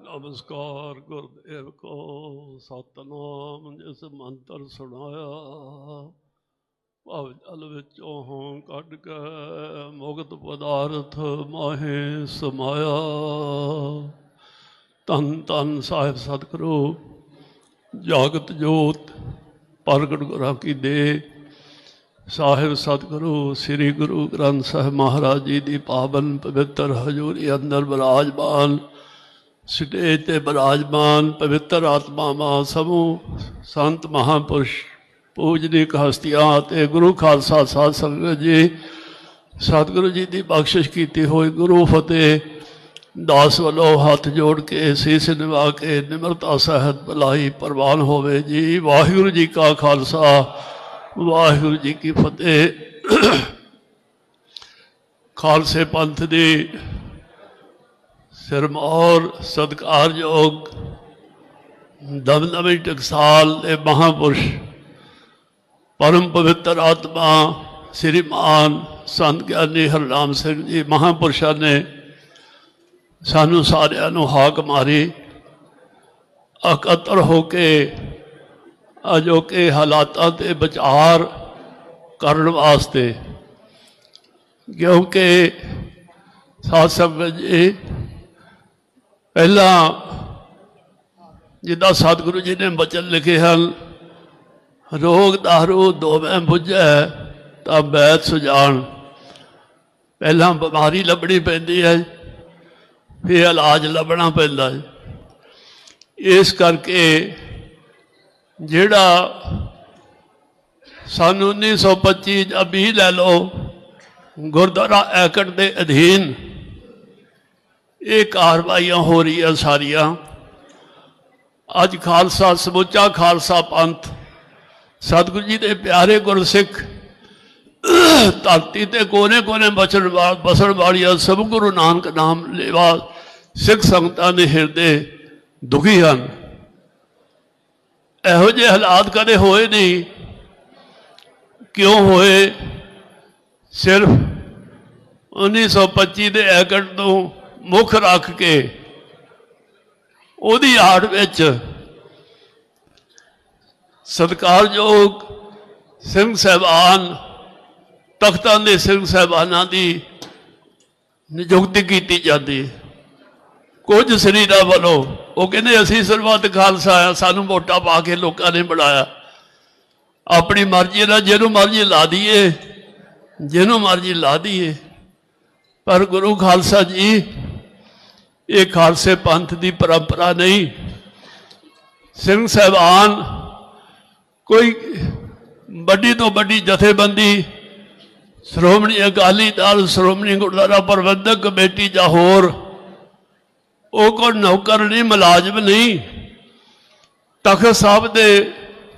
ਨਮਸਕਾਰ ਗੁਰਦੇਵ ਕੋ, ਸਤਨਾਮ ਜਿਸ ਮੰਤਰ ਸੁਣਾਇਆ। ਭਾਵ ਜਲ ਵਿੱਚੋਂ ਹੋਂ ਕੱਢ ਕੇ ਮੁਗਤ ਪਦਾਰਥ ਮਾਹੇ ਸਮਾਇਆ। ਤਨ ਤਨ ਸਾਹਿਬ ਸਤਿਗੁਰੂ, ਜਾਗਤ ਜੋਤ, ਪ੍ਰਗਟ ਗੁਰਾਂ ਕੀ ਦੇ। ਸਾਹਿਬ ਸਤਿਗੁਰੂ, ਸ੍ਰੀ ਗੁਰੂ ਗ੍ਰੰਥ ਸਾਹਿਬ ਮਹਾਰਾਜ ਜੀ ਦੀ ਪਾਵਨ ਪਵਿੱਤਰ ਹਜ਼ੂਰੀ ਅੰਦਰ ਬਰਾਜਮਾਨ ਸਟੇਜ ਤੇ ਬਿਰਾਜਮਾਨ ਪਵਿੱਤਰ ਆਤਮਾਵਾਂ ਸਮੂਹ ਸੰਤ ਮਹਾਪੁਰਸ਼, ਪੂਜਨੀਕ ਹਸਤੀਆਂ ਤੇ ਗੁਰੂ ਖਾਲਸਾ ਸਾਧ ਸੰਗਤ ਜੀ, ਸਤਿਗੁਰੂ ਜੀ ਦੀ ਬਖਸ਼ਿਸ਼ ਕੀਤੀ ਹੋਈ ਗੁਰੂ ਫਤਿਹ, ਦਾਸ ਵੱਲੋਂ ਹੱਥ ਜੋੜ ਕੇ, ਸੀਸ ਨਿਵਾ ਕੇ, ਨਿਮਰਤਾ ਸਹਿਤ ਭਲਾਈ ਪ੍ਰਵਾਨ ਹੋਵੇ ਜੀ। ਵਾਹਿਗੁਰੂ ਜੀ ਕਾ ਖਾਲਸਾ, ਵਾਹਿਗੁਰੂ ਜੀ ਕੀ ਫਤਿਹ। ਖਾਲਸੇ ਪੰਥ ਦੀ ਸਿਰਮੌਰ ਸਤਿਕਾਰਯੋਗ ਦਮਦਮੀ ਟਕਸਾਲ ਦੇ ਮਹਾਪੁਰਸ਼, ਪਰਮ ਪਵਿੱਤਰ ਆਤਮਾ ਸ੍ਰੀਮਾਨ ਸੰਤ ਗਿਆਨੀ ਹਰਨਾਮ ਸਿੰਘ ਜੀ ਮਹਾਪੁਰਸ਼ਾਂ ਨੇ ਸਾਨੂੰ ਸਾਰਿਆਂ ਨੂੰ ਹਾਕ ਮਾਰੀ। ਇਕੱਤਰ ਹੋ ਕੇ ਅਜੋਕੇ ਹਾਲਾਤਾਂ ਤੇ ਵਿਚਾਰ ਕਰਨ ਵਾਸਤੇ, ਕਿਉਂਕਿ ਸਾਧ ਸੰਗਤ ਜੀ ਪਹਿਲਾਂ ਜਿੱਦਾਂ ਸਤਿਗੁਰੂ ਜੀ ਨੇ ਬਚਨ ਲਿਖੇ ਹਨ, ਰੋਗ ਦਾਰੂ ਦੋਵੇਂ ਬੁਝੈ, ਤਾਂ ਬੈਤ ਸੁਜਾਨ ਪਹਿਲਾਂ ਬਿਮਾਰੀ ਲੱਭਣੀ ਪੈਂਦੀ ਹੈ, ਫਿਰ ਇਲਾਜ ਲੱਭਣਾ ਪੈਂਦਾ ਹੈ। ਇਸ ਕਰਕੇ ਜਿਹੜਾ ਸਨ 1925 ਜਾਂ 20 ਲੈ ਲਓ, ਗੁਰਦੁਆਰਾ ਐਕਟ ਦੇ ਅਧੀਨ ਇਹ ਕਾਰਵਾਈਆਂ ਹੋ ਰਹੀਆਂ ਸਾਰੀਆਂ। ਅੱਜ ਖਾਲਸਾ ਸਮੁੱਚਾ ਖਾਲਸਾ ਪੰਥ, ਸਤਿਗੁਰੂ ਜੀ ਦੇ ਪਿਆਰੇ ਗੁਰਸਿੱਖ, ਧਰਤੀ ਤੇ ਕੋਨੇ ਕੋਨੇ ਬਸਣ ਬਸਣ ਵਾਲੀਆਂ ਸਭ ਗੁਰੂ ਨਾਨਕ ਨਾਮ ਲੇਵਾ ਸਿੱਖ ਸੰਗਤਾਂ ਦੇ ਹਿਰਦੇ ਦੁਖੀ ਹਨ। ਇਹੋ ਜਿਹੇ ਹਾਲਾਤ ਕਦੇ ਹੋਏ ਨਹੀਂ। ਕਿਉਂ ਹੋਏ? ਸਿਰਫ 1925 ਦੇ ਐਕਟ ਤੋਂ ਮੁੱਖ ਰੱਖ ਕੇ ਉਹਦੀ ਆੜ ਵਿੱਚ ਸਤਿਕਾਰਯੋਗ ਸਿੰਘ ਸਾਹਿਬਾਨ, ਤਖਤਾਂ ਦੇ ਸਿੰਘ ਸਾਹਿਬਾਨਾਂ ਦੀ ਨਿਯੁਕਤੀ ਕੀਤੀ ਜਾਂਦੀ ਕੁਝ ਸਰੀਰਾਂ ਵੱਲੋਂ ਉਹ ਕਹਿੰਦੇ, ਅਸੀਂ ਸਰਬੱਤ ਖਾਲਸਾ ਆ ਸਾਨੂੰ ਵੋਟਾਂ ਪਾ ਕੇ ਲੋਕਾਂ ਨੇ ਬਣਾਇਆ। ਆਪਣੀ ਮਰਜ਼ੀ ਨਾਲ ਜਿਹਨੂੰ ਮਰਜ਼ੀ ਲਾ ਦਈਏ, ਜਿਹਨੂੰ ਮਰਜ਼ੀ ਲਾ ਦਈਏ। ਪਰ ਗੁਰੂ ਖਾਲਸਾ ਜੀ ਇਹ ਖਾਲਸੇ ਪੰਥ ਦੀ ਪਰੰਪਰਾ ਨਹੀਂ। ਸਿੰਘ ਸਾਹਿਬਾਨ ਕੋਈ ਵੱਡੀ ਤੋਂ ਵੱਡੀ ਜਥੇਬੰਦੀ, ਸ਼੍ਰੋਮਣੀ ਅਕਾਲੀ ਦਲ, ਸ਼੍ਰੋਮਣੀ ਗੁਰਦੁਆਰਾ ਪ੍ਰਬੰਧਕ ਕਮੇਟੀ ਜਾਂ ਹੋਰ, ਉਹ ਕੋਈ ਨੌਕਰ ਨਹੀਂ, ਮੁਲਾਜ਼ਮ ਨਹੀਂ। ਤਖਤ ਸਾਹਿਬ ਦੇ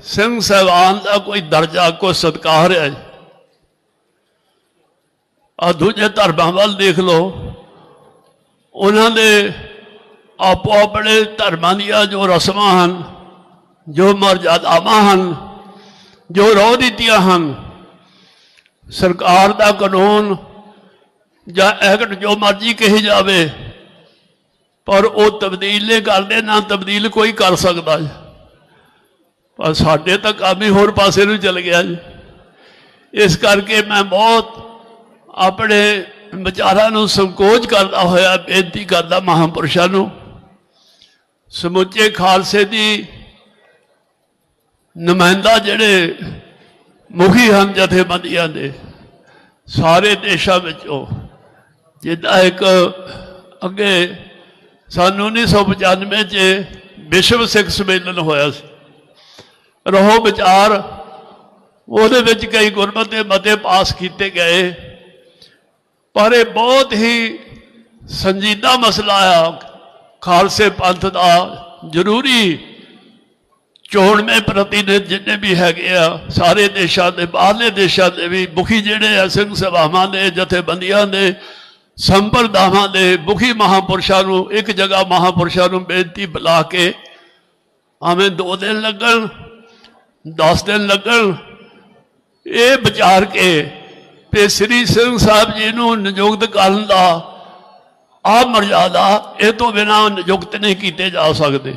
ਸਿੰਘ ਸਾਹਿਬਾਨ ਦਾ ਕੋਈ ਦਰਜਾ, ਕੋਈ ਸਤਿਕਾਰ ਹੈ। ਆ ਦੂਜੇ ਧਰਮਾਂ ਵੱਲ ਦੇਖ ਲਓ। ਉਹਨਾਂ ਦੇ ਆਪੋ ਆਪਣੇ ਧਰਮਾਂ ਦੀਆਂ ਜੋ ਰਸਮਾਂ ਹਨ, ਜੋ ਮਰਜ਼ਾਦਾਵਾਂ ਹਨ, ਜੋ ਰੋਹ ਦਿੱਤੀਆਂ ਹਨ, ਸਰਕਾਰ ਦਾ ਕਾਨੂੰਨ ਜਾਂ ਐਕਟ ਜੋ ਮਰਜ਼ੀ ਕਹੀ ਜਾਵੇ, ਪਰ ਉਹ ਤਬਦੀਲ ਨਹੀਂ ਕਰਦੇ, ਨਾ ਤਬਦੀਲ ਕੋਈ ਕਰ ਸਕਦਾ ਜੀ। ਪਰ ਸਾਡੇ ਤਾਂ ਕੰਮ ਹੀ ਹੋਰ ਪਾਸੇ ਨੂੰ ਚਲ ਗਿਆ ਜੀ। ਇਸ ਕਰਕੇ ਮੈਂ ਬਹੁਤ ਆਪਣੇ ਵਿਚਾਰਾਂ ਨੂੰ ਸੰਕੋਚ ਕਰਦਾ ਹੋਇਆ, ਬੇਨਤੀ ਕਰਦਾ ਮਹਾਂਪੁਰਸ਼ਾਂ ਨੂੰ। ਸਮੁੱਚੇ ਖਾਲਸੇ ਦੀ ਨੁਮਾਇੰਦਾ ਜਿਹੜੇ ਮੁਖੀ ਹਨ ਜਥੇਬੰਦੀਆਂ ਦੇ, ਸਾਰੇ ਦੇਸ਼ਾਂ ਵਿੱਚੋਂ, ਜਿੱਦਾਂ ਇੱਕ ਅੱਗੇ ਸਨ 1995 ਚ ਵਿਸ਼ਵ ਸਿੱਖ ਸੰਮੇਲਨ ਹੋਇਆ ਸੀ। ਰਹੋ ਵਿਚਾਰ, ਉਹਦੇ ਵਿੱਚ ਕਈ ਗੁਰਮਤਿ ਮਤੇ ਪਾਸ ਕੀਤੇ ਗਏ। ਪਰ ਇਹ ਬਹੁਤ ਹੀ ਸੰਜੀਦਾ ਮਸਲਾ ਆ। ਖਾਲਸੇ ਪੰਥ ਦਾ ਜ਼ਰੂਰੀ ਚੋਣਵੇਂ ਪ੍ਰਤੀਨਿਧ ਜਿੰਨੇ ਵੀ ਹੈਗੇ ਆ, ਸਾਰੇ ਦੇਸ਼ਾਂ ਦੇ, ਬਾਹਰਲੇ ਦੇਸ਼ਾਂ ਦੇ ਵੀ ਮੁਖੀ ਜਿਹੜੇ ਆ, ਸਿੰਘ ਸਭਾਵਾਂ ਦੇ, ਜਥੇਬੰਦੀਆਂ ਦੇ, ਸੰਪਰਦਾਵਾਂ ਦੇ ਮੁਖੀ ਮਹਾਪੁਰਸ਼ਾਂ ਨੂੰ, ਇੱਕ ਜਗ੍ਹਾ ਮਹਾਪੁਰਸ਼ਾਂ ਨੂੰ ਬੇਨਤੀ ਬੁਲਾ ਕੇ ਆਵੇਂ ਦੋ ਦਿਨ ਲੱਗਣ 10 ਦਿਨ ਲੱਗਣ, ਇਹ ਵਿਚਾਰ ਕੇ ਤੇ ਸ੍ਰੀ ਸਿੰਘ ਸਾਹਿਬ ਜੀ ਨੂੰ ਨਿਯੁਕਤ ਕਰਨ ਦਾ ਆਹ ਮਰਜ਼ਾਦਾ ਇਹ ਤੋਂ ਬਿਨਾਂ ਨਿਯੁਕਤ ਨਹੀਂ ਕੀਤੇ ਜਾ ਸਕਦੇ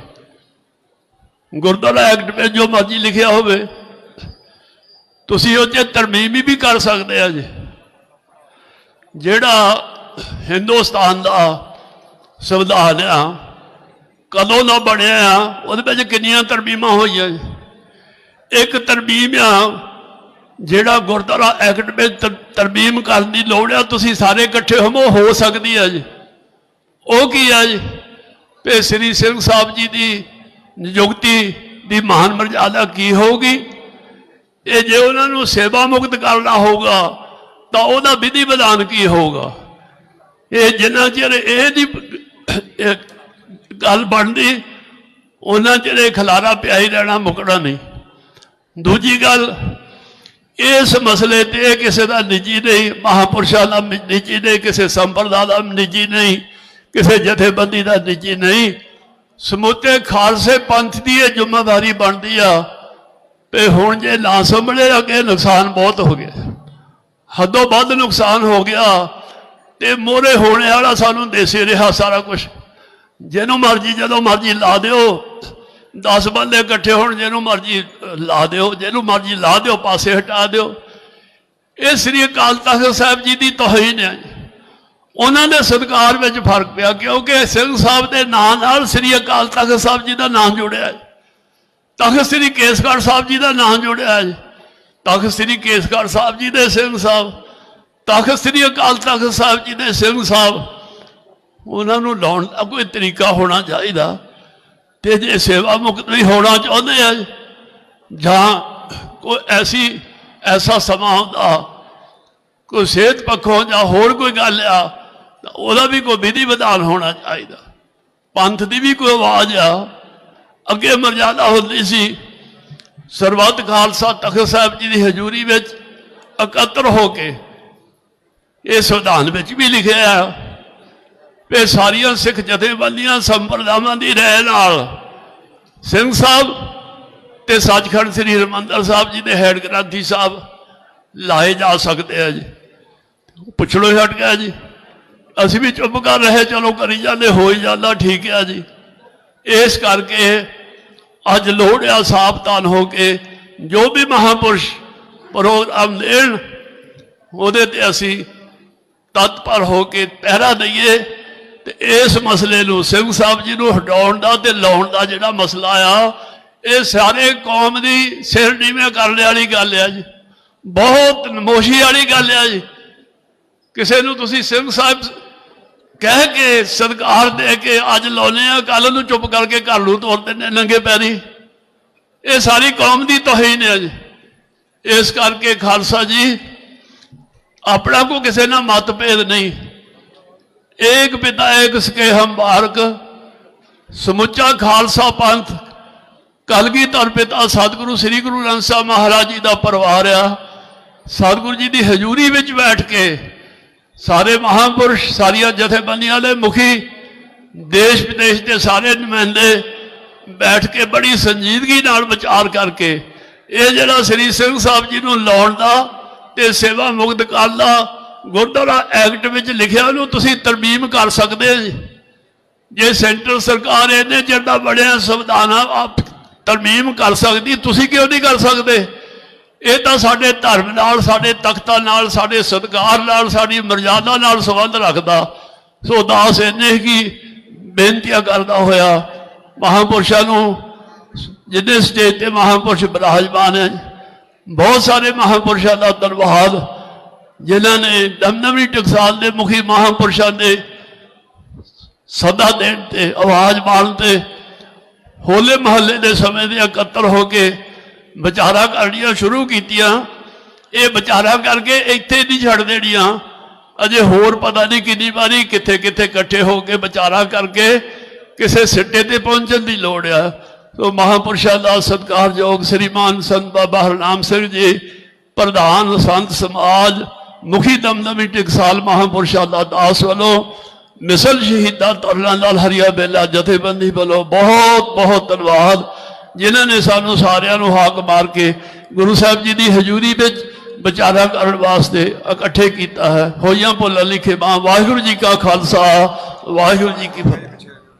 ਗੁਰਦੁਆਰਾ ਐਕਟ ਵਿੱਚ ਜੋ ਮਰਜ਼ੀ ਲਿਖਿਆ ਹੋਵੇ, ਤੁਸੀਂ ਉਹ 'ਚ ਤਰਮੀਮੀ ਵੀ ਕਰ ਸਕਦੇ ਆ ਜੀ ਜਿਹੜਾ ਹਿੰਦੁਸਤਾਨ ਦਾ ਸੰਵਿਧਾਨ ਆ, ਕਦੋਂ ਦਾ ਬਣਿਆ ਆ, ਉਹਦੇ ਵਿੱਚ ਕਿੰਨੀਆਂ ਤਰਮੀਮਾਂ ਹੋਈਆਂ ਜੀ? ਇੱਕ ਤਰਮੀਮ ਆ ਜਿਹੜਾ ਗੁਰਦੁਆਰਾ ਐਕਟ ਵਿੱਚ ਤਰ- ਤਰਮੀਮ ਕਰਨ ਦੀ ਲੋੜ ਆ, ਤੁਸੀਂ ਸਾਰੇ ਇਕੱਠੇ ਹੋਵੋ, ਹੋ ਸਕਦੀ ਹੈ ਜੀ। ਉਹ ਕੀ ਆ ਜੀ? ਤੇ ਸ੍ਰੀ ਸਿੰਘ ਸਾਹਿਬ ਜੀ ਦੀ ਨਿਯੁਕਤੀ ਦੀ ਮਹਾਨ ਮਰਜ਼ਾਦਾ ਕੀ ਹੋਊਗੀ? ਇਹ ਜੇ ਉਹਨਾਂ ਨੂੰ ਸੇਵਾ ਮੁਕਤ ਕਰਨਾ ਹੋਊਗਾ, ਤਾਂ ਉਹਦਾ ਵਿਧੀ ਵਿਧਾਨ ਕੀ ਹੋਊਗਾ? ਇਹ ਜਿੰਨਾ ਚਿਰ ਇਹ ਦੀ ਗੱਲ ਬਣਦੀ, ਉਹਨਾਂ ਚਿਰ ਇਹ ਖਲਾਰਾ ਪਿਆ ਹੀ ਰਹਿਣਾ ਮੁਕਣਾ ਨਹੀਂ। ਦੂਜੀ ਗੱਲ ਇਸ ਮਸਲੇ ਤੇ ਇਹ ਕਿਸੇ ਦਾ ਨਿੱਜੀ ਨਹੀਂ, ਮਹਾਪੁਰਸ਼ਾਂ ਦਾ ਨਿੱਜੀ ਨਹੀਂ, ਕਿਸੇ ਸੰਪਰਦਾ ਦਾ ਨਿੱਜੀ ਨਹੀਂ, ਕਿਸੇ ਜਥੇਬੰਦੀ ਦਾ ਨਿੱਜੀ ਨਹੀਂ। ਸਮੁੱਚੇ ਖਾਲਸੇ ਪੰਥ ਦੀ ਇਹ ਜ਼ਿੰਮੇਵਾਰੀ ਬਣਦੀ ਆ ਤੇ ਹੁਣ ਜੇ ਨਾ ਸੰਭਲੇ, ਅੱਗੇ ਨੁਕਸਾਨ ਬਹੁਤ ਹੋ ਗਿਆ। ਹੱਦੋਂ ਵੱਧ ਨੁਕਸਾਨ ਹੋ ਗਿਆ ਤੇ ਮੋਰੇ ਹੋਣੇ ਵਾਲਾ ਸਾਨੂੰ ਦੇਸੇ ਰਿਹਾ ਸਾਰਾ ਕੁਝ ਜਿਹਨੂੰ ਮਰਜ਼ੀ, ਜਦੋਂ ਮਰਜ਼ੀ ਲਾ ਦਿਓ। 10 ਬੰਦੇ ਇਕੱਠੇ ਹੋਣ ਜਿਹਨੂੰ ਮਰਜ਼ੀ ਲਾ ਦਿਓ, ਜਿਹਨੂੰ ਮਰਜ਼ੀ ਲਾ ਦਿਓ, ਪਾਸੇ ਹਟਾ ਦਿਓ। ਇਹ ਸ੍ਰੀ ਅਕਾਲ ਤਖਤ ਸਾਹਿਬ ਜੀ ਦੀ ਤੋਹੀਨ ਹੈ। ਉਹਨਾਂ ਦੇ ਸਤਕਾਰ ਵਿੱਚ ਫ਼ਰਕ ਪਿਆ, ਕਿਉਂਕਿ ਸਿੰਘ ਸਾਹਿਬ ਦੇ ਨਾਂ ਨਾਲ ਸ੍ਰੀ ਅਕਾਲ ਤਖਤ ਸਾਹਿਬ ਜੀ ਦਾ ਨਾਮ ਜੁੜਿਆ ਹੈ। ਤਖਤ ਸ੍ਰੀ ਕੇਸਗੜ੍ਹ ਸਾਹਿਬ ਜੀ ਦਾ ਨਾਮ ਜੁੜਿਆ ਹੈ। ਤਖਤ ਸ੍ਰੀ ਕੇਸਗੜ੍ਹ ਸਾਹਿਬ ਜੀ ਦੇ ਸਿੰਘ ਸਾਹਿਬ, ਤਖਤ ਸ੍ਰੀ ਅਕਾਲ ਤਖਤ ਸਾਹਿਬ ਜੀ ਦੇ ਸਿੰਘ ਸਾਹਿਬ। ਉਹਨਾਂ ਨੂੰ ਲਾਉਣ ਦਾ ਕੋਈ ਤਰੀਕਾ ਹੋਣਾ ਚਾਹੀਦਾ। ਤੇ ਜੇ ਸੇਵਾ ਮੁਕਤ ਨਹੀਂ ਹੋਣਾ ਚਾਹੁੰਦੇ ਆ। ਜਾਂ ਕੋਈ ਐਸੀ, ਐਸਾ ਸਮਾਂ ਹੁੰਦਾ, ਕੋਈ ਸਿਹਤ ਪੱਖੋਂ ਜਾਂ ਹੋਰ ਕੋਈ ਗੱਲ ਆ, ਤਾਂ ਉਹਦਾ ਵੀ ਕੋਈ ਵਿਧੀ ਵਿਧਾਨ ਹੋਣਾ ਚਾਹੀਦਾ। ਪੰਥ ਦੀ ਵੀ ਕੋਈ ਆਵਾਜ਼ ਆ। ਅੱਗੇ ਮਰਜ਼ਾਦਾ ਹੁੰਦੀ ਸੀ, ਸਰਬੱਤ ਖਾਲਸਾ ਤਖਤ ਸਾਹਿਬ ਜੀ ਦੀ ਹਜ਼ੂਰੀ ਵਿੱਚ ਇਕੱਤਰ ਹੋ ਕੇ ਇਹ ਸੰਵਿਧਾਨ ਵਿੱਚ ਵੀ ਲਿਖਿਆ ਆ। ਕਿ ਸਾਰੀਆਂ ਸਿੱਖ ਜਥੇਬੰਦੀਆਂ, ਸੰਪਰਦਾਵਾਂ ਦੀ ਰਹਿ ਨਾਲ। ਸਿੰਘ ਸਾਹਿਬ ਤੇ ਸੱਚਖੰਡ ਸ੍ਰੀ ਹਰਿਮੰਦਰ ਸਾਹਿਬ ਜੀ ਦੇ ਹੈਡ ਗ੍ਰੰਥੀ ਸਾਹਿਬ ਲਾਏ ਜਾ ਸਕਦੇ ਆ ਜੀ। ਪੁੱਛੜੋ ਹਟ ਗਿਆ ਜੀ। ਅਸੀਂ ਵੀ ਚੁੱਪ ਕਰ ਰਹੇ, ਚਲੋ ਕਰੀ ਜਾਂਦੇ, ਹੋ ਹੀ ਜਾਂਦਾ, ਠੀਕ ਆ ਜੀ। ਇਸ ਕਰਕੇ ਅੱਜ ਲੋੜ ਆ ਸਾਵਧਾਨ ਹੋ ਕੇ ਜੋ ਵੀ ਮਹਾਪੁਰਸ਼ ਪ੍ਰੋਗਰਾਮ ਦੇਣ, ਉਹਦੇ ਤੇ ਅਸੀਂ ਤਤਪਰ ਹੋ ਕੇ ਪਹਿਰਾ ਦਈਏ। ਇਸ ਮਸਲੇ ਨੂੰ ਸਿੰਘ ਸਾਹਿਬ ਜੀ ਨੂੰ ਹਟਾਉਣ ਦਾ ਤੇ ਲਾਉਣ ਦਾ ਜਿਹੜਾ ਮਸਲਾ ਆ, ਇਹ ਸਾਰੇ ਕੌਮ ਦੀ ਸਿਰ ਨੀਵੇਂ ਕਰਨ ਵਾਲੀ ਗੱਲ ਆ ਜੀ। ਬਹੁਤ ਨਮੋਸ਼ੀ ਵਾਲੀ ਗੱਲ ਆ ਜੀ। ਕਿਸੇ ਨੂੰ ਤੁਸੀਂ ਸਿੰਘ ਸਾਹਿਬ ਕਹਿ ਕੇ ਸਤਿਕਾਰ ਦੇ ਕੇ ਅੱਜ ਲਾਉਨੇ ਆ ਕੱਲ ਨੂੰ ਚੁੱਪ ਕਰਕੇ ਘਰ ਨੂੰ ਤੋਰ ਦਿੰਦੇ ਨੰਗੇ ਪੈਰੀ। ਇਹ ਸਾਰੀ ਕੌਮ ਦੀ ਤੋਹੀਨ ਹੈ ਜੀ। ਇਸ ਕਰਕੇ ਖਾਲਸਾ ਜੀ, ਆਪਣਾ ਕੋ ਕਿਸੇ ਨਾਲ ਮਤਭੇਦ ਨਹੀਂ। ਏਕ ਪਿਤਾ ਏਕ ਸਕੇ ਹਮ ਬਾਰਕ, ਸਮੁੱਚਾ ਖਾਲਸਾ ਪੰਥ, ਕਲਗੀਧਰ ਪਿਤਾ ਸਤਿਗੁਰੂ ਸ੍ਰੀ ਗੁਰੂ ਗ੍ਰੰਥ ਸਾਹਿਬ ਮਹਾਰਾਜ ਜੀ ਦਾ ਪਰਿਵਾਰ ਆ। ਸਤਿਗੁਰੂ ਜੀ ਦੀ ਹਜ਼ੂਰੀ ਵਿੱਚ ਬੈਠ ਕੇ ਸਾਰੇ ਮਹਾਂਪੁਰਸ਼, ਸਾਰੀਆਂ ਜਥੇਬੰਦੀਆਂ ਦੇ ਮੁਖੀ, ਦੇਸ਼ ਵਿਦੇਸ਼ ਦੇ ਸਾਰੇ ਨੁਮਾਇੰਦੇ ਬੈਠ ਕੇ ਬੜੀ ਸੰਜੀਦਗੀ ਨਾਲ ਵਿਚਾਰ ਕਰਕੇ ਇਹ ਜਿਹੜਾ ਸ੍ਰੀ ਸਿੰਘ ਸਾਹਿਬ ਜੀ ਨੂੰ ਲਾਉਣ ਦਾ ਤੇ ਸੇਵਾ ਮੁਕਤ ਕਰਨ ਦਾ ਗੁਰਦੁਆਰਾ ਐਕਟ ਵਿੱਚ ਲਿਖਿਆ ਉਹਨੂੰ ਤੁਸੀਂ ਤਰਮੀਮ ਕਰ ਸਕਦੇ ਜੀ। ਜੇ ਸੈਂਟਰ ਸਰਕਾਰ ਇਹਨੇ ਜਿਹੜਾ ਬੜਿਆ ਸੰਵਿਧਾਨ ਆ, ਆਪ ਤਰਮੀਮ ਕਰ ਸਕਦੀ, ਤੁਸੀਂ ਕਿਉਂ ਨਹੀਂ ਕਰ ਸਕਦੇ? ਇਹ ਤਾਂ ਸਾਡੇ ਧਰਮ ਨਾਲ, ਸਾਡੇ ਤਖਤਾਂ ਨਾਲ, ਸਾਡੇ ਸਤਿਕਾਰ ਨਾਲ, ਸਾਡੀ ਮਰਜ਼ਾਦਾ ਨਾਲ ਸੰਬੰਧ ਰੱਖਦਾ। ਸੋ ਦਾਸ ਇਹਨੇ ਕੀ ਬੇਨਤੀਆਂ ਕਰਦਾ ਹੋਇਆ ਮਹਾਂਪੁਰਸ਼ਾਂ ਨੂੰ, ਜਿੰਨੇ ਸਟੇਜ ਤੇ ਮਹਾਂਪੁਰਸ਼ ਬਿਰਾਜਮਾਨ ਹੈ। ਬਹੁਤ ਸਾਰੇ ਮਹਾਂਪੁਰਸ਼ਾਂ ਦਾ ਧੰਨਵਾਦ। ਜਿਨ੍ਹਾਂ ਨੇ ਦਮਦਮੀ ਟਕਸਾਲ ਦੇ ਮੁਖੀ ਮਹਾਂਪੁਰਸ਼ਾਂ ਦੇ ਸਦਾ ਦੇਣ ਤੇ, ਆਵਾਜ਼ ਮਾਰਨ ਤੇ, ਹੋਲੇ ਮਹੱਲੇ ਦੇ ਸਮੇਂ ਦੇ ਇਕੱਤਰ ਹੋ ਕੇ ਵਿਚਾਰਾ ਕਰਨੀਆਂ ਸ਼ੁਰੂ ਕੀਤੀਆਂ। ਇਹ ਵਿਚਾਰਾ ਕਰਕੇ ਇੱਥੇ ਨਹੀਂ ਛੱਡ ਦੇਣੀਆਂ। ਅਜੇ ਹੋਰ ਪਤਾ ਨਹੀਂ ਕਿੰਨੀ ਵਾਰੀ ਕਿੱਥੇ ਕਿੱਥੇ ਇਕੱਠੇ ਹੋ ਕੇ ਵਿਚਾਰਾ ਕਰਕੇ ਕਿਸੇ ਸਿੱਟੇ ਤੇ ਪਹੁੰਚਣ ਦੀ ਲੋੜ ਆ। ਸੋ ਮਹਾਪੁਰਸ਼ਾਂ ਦਾ ਸਤਿਕਾਰਯੋਗ ਸ੍ਰੀਮਾਨ ਸੰਤ ਬਾਬਾ ਹਰਨਾਮ ਸਿੰਘ ਜੀ, ਪ੍ਰਧਾਨ ਸੰਤ ਸਮਾਜ ਮੁਖੀ ਦਮਦਮੀ ਟਕਸਾਲ ਮਹਾਪੁਰਸ਼ਾਂ ਦਾ ਦਾਸ ਵੱਲੋਂ ਮਿਸਲ ਸ਼ਹੀਦਾਂ ਤਰਲਾਂ ਨਾਲ ਹਰੀਆ ਬੇਲਾ ਜਥੇਬੰਦੀ ਵੱਲੋਂ ਬਹੁਤ ਬਹੁਤ ਧੰਨਵਾਦ। ਜਿਨ੍ਹਾਂ ਨੇ ਸਾਨੂੰ ਸਾਰਿਆਂ ਨੂੰ ਹਾਕ ਮਾਰ ਕੇ ਗੁਰੂ ਸਾਹਿਬ ਜੀ ਦੀ ਹਜ਼ੂਰੀ ਵਿੱਚ ਵਿਚਾਰਾ ਕਰਨ ਵਾਸਤੇ ਇਕੱਠੇ ਕੀਤਾ ਹੈ। ਹੋਈਆਂ ਭੁੱਲਾਂ ਲਿਖੇ ਮਾਂ ਵਾਹਿਗੁਰੂ ਜੀ ਕਾ ਖਾਲਸਾ, ਵਾਹਿਗੁਰੂ ਜੀ ਕੀ ਫਤਿਹ।